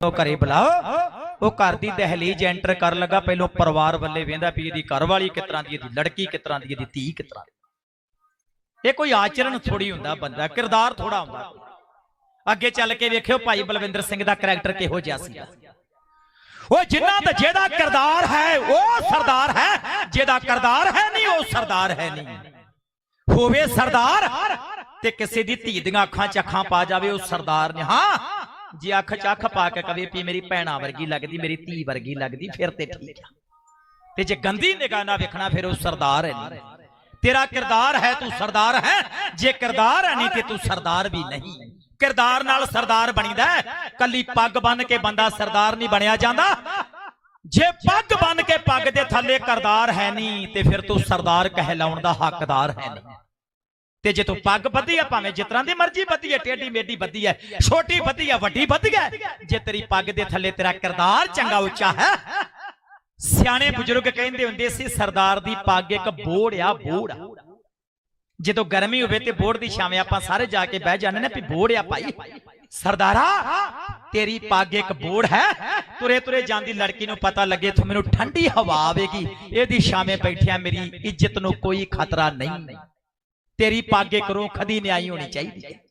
ਉਹ ਘਰੇ ਬੁਲਾਓ। ਉਹ ਘਰ ਦੀ ਦਹਲੀਜ਼ ਐਂਟਰ ਕਰਨ ਲੱਗਾ। ਪਹਿਲੋਂ ਪਰਿਵਾਰ ਵੱਲੇ ਵੇਂਦਾ ਵੀ ਇਹਦੀ ਘਰ ਕਿਸ ਤਰ੍ਹਾਂ ਦੀ, ਇਹਦੀ ਲੜਕੀ ਕਿਸ ਤਰ੍ਹਾਂ ਦੀ, ਇਹਦੀ ਧੀ ਕਿਸ ਤਰ੍ਹਾਂ ਇਹ ਕੋਈ ਆਚਰਣ ਥੋੜੀ ਹੁੰਦਾ ਬੰਦਾ। ਕਿਰਦਾਰ ਥੋੜਾ ਹੁੰਦਾ। ਅੱਗੇ ਚੱਲ ਕੇ ਵੇਖਿਓ ਭਾਈ ਬਲਵਿੰਦਰ ਸਿੰਘ ਦਾ ਕੈਰੈਕਟਰ ਕਿਹੋ ਜਿਹਾ ਸੀ। ਉਹ ਜਿਨ੍ਹਾਂ ਦਾ ਜਿਹਦਾ ਕਿਰਦਾਰ ਹੈ, ਉਹ ਸਰਦਾਰ ਹੈ। ਜਿਹਦਾ ਕਿਰਦਾਰ ਹੈ ਨਹੀਂ, ਉਹ ਸਰਦਾਰ ਹੈ ਨਹੀਂ। ਹੋਵੇ ਸਰਦਾਰ ਤੇ ਕਿਸੇ ਦੀ ਧੀ ਦੀਆਂ ਅੱਖਾਂ 'ਚ ਅੱਖਾਂ ਪਾ ਜਾਵੇ, ਉਹ ਸਰਦਾਰ ਨੇ। ਹਾਂ ਜੇ ਅੱਖ 'ਚ ਅੱਖ ਪਾ ਕੇ ਕਵੇ ਵੀ ਮੇਰੀ ਭੈਣਾ ਵਰਗੀ ਲੱਗਦੀ, ਮੇਰੀ ਧੀ ਵਰਗੀ ਲੱਗਦੀ, ਫਿਰ ਤੇ ਠੀਕ ਆ। ਤੇ ਜੇ ਗੰਦੀ ਨਿਗਾਹ ਨਾਲ ਵੇਖਣਾ, ਫਿਰ ਉਹ ਸਰਦਾਰ ਹੈ ਤੇਰਾ ਕਿਰਦਾਰ ਹੈ, ਤੂੰ ਸਰਦਾਰ ਹੈ। ਜੇ ਕਿਰਦਾਰ ਹੈ ਨਹੀਂ, ਤੇ ਤੂੰ ਸਰਦਾਰ ਵੀ ਨਹੀਂ। ਕਿਰਦਾਰ ਨਾਲ ਸਰਦਾਰ ਬਣੀਦਾ ਹੈ। ਕੱਲੀ ਪੱਗ ਬੰਨ ਕੇ ਬੰਦਾ ਸਰਦਾਰ ਨਹੀਂ ਬਣਿਆ ਜਾਂਦਾ। ਜੇ ਪੱਗ ਬੰਨ ਕੇ ਪੱਗ ਦੇ ਥੱਲੇ ਕਿਰਦਾਰ ਹੈ ਨਹੀਂ, ਤੇ ਫਿਰ ਤੂੰ ਸਰਦਾਰ ਕਹਿਲਾਉਣ ਦਾ ਹੱਕਦਾਰ ਹੈ ਨਹੀਂ। ਤੇ ਜੇ ਤੂੰ ਪੱਗ ਬੱਧੀ ਆ, ਭਾਵੇਂ ਜਿਸ ਤਰ੍ਹਾਂ ਦੀ ਮਰਜ਼ੀ ਬੱਧੀ ਹੈ ਟੇਢੀ ਮੇਢੀ ਬੱਧੀ ਹੈ ਛੋਟੀ ਬੱਧੀ ਹੈ ਵੱਡੀ ਬੱਧੀ ਹੈ ਜੇ ਤੇਰੀ ਪੱਗ ਦੇ ਥੱਲੇ ਤੇਰਾ ਕਿਰਦਾਰ ਚੰਗਾ ਉੱਚਾ ਹੈ। ਸਿਆਣੇ ਬਜ਼ੁਰਗ ਕਹਿੰਦੇ ਹੁੰਦੇ ਸੀ, ਸਰਦਾਰ ਦੀ ਪੱਗ ਇੱਕ ਬੋੜ ਆ ਬੋੜ ਆ। ਜਦੋਂ ਗਰਮੀ ਹੋਵੇ ਤੇ ਬੋੜ ਦੀ ਛਾਵੇਂ ਆਪਾਂ ਸਾਰੇ ਜਾ ਕੇ ਬਹਿ ਜਾਂਦੇ ਨੇ ਵੀ ਬੋੜ ਆ ਭਾਈ। ਸਰਦਾਰਾ, ਤੇਰੀ ਪੱਗ ਇੱਕ ਬੋੜ ਹੈ। ਤੁਰੇ ਤੁਰੇ ਜਾਂਦੀ ਲੜਕੀ ਨੂੰ ਪਤਾ ਲੱਗੇ ਤੂੰ ਮੈਨੂੰ ਠੰਡੀ ਹਵਾ ਆਵੇਗੀ। ਇਹਦੀ ਛਾਵੇਂ ਬੈਠਿਆ ਮੇਰੀ ਇੱਜ਼ਤ ਨੂੰ ਕੋਈ ਖਤਰਾ ਨਹੀਂ। ਤੇਰੀ ਪੱਗ ਇੱਕ ਰੋਖ ਦੀ ਨਿਆਈ ਹੋਣੀ ਚਾਹੀਦੀ। ਹੈ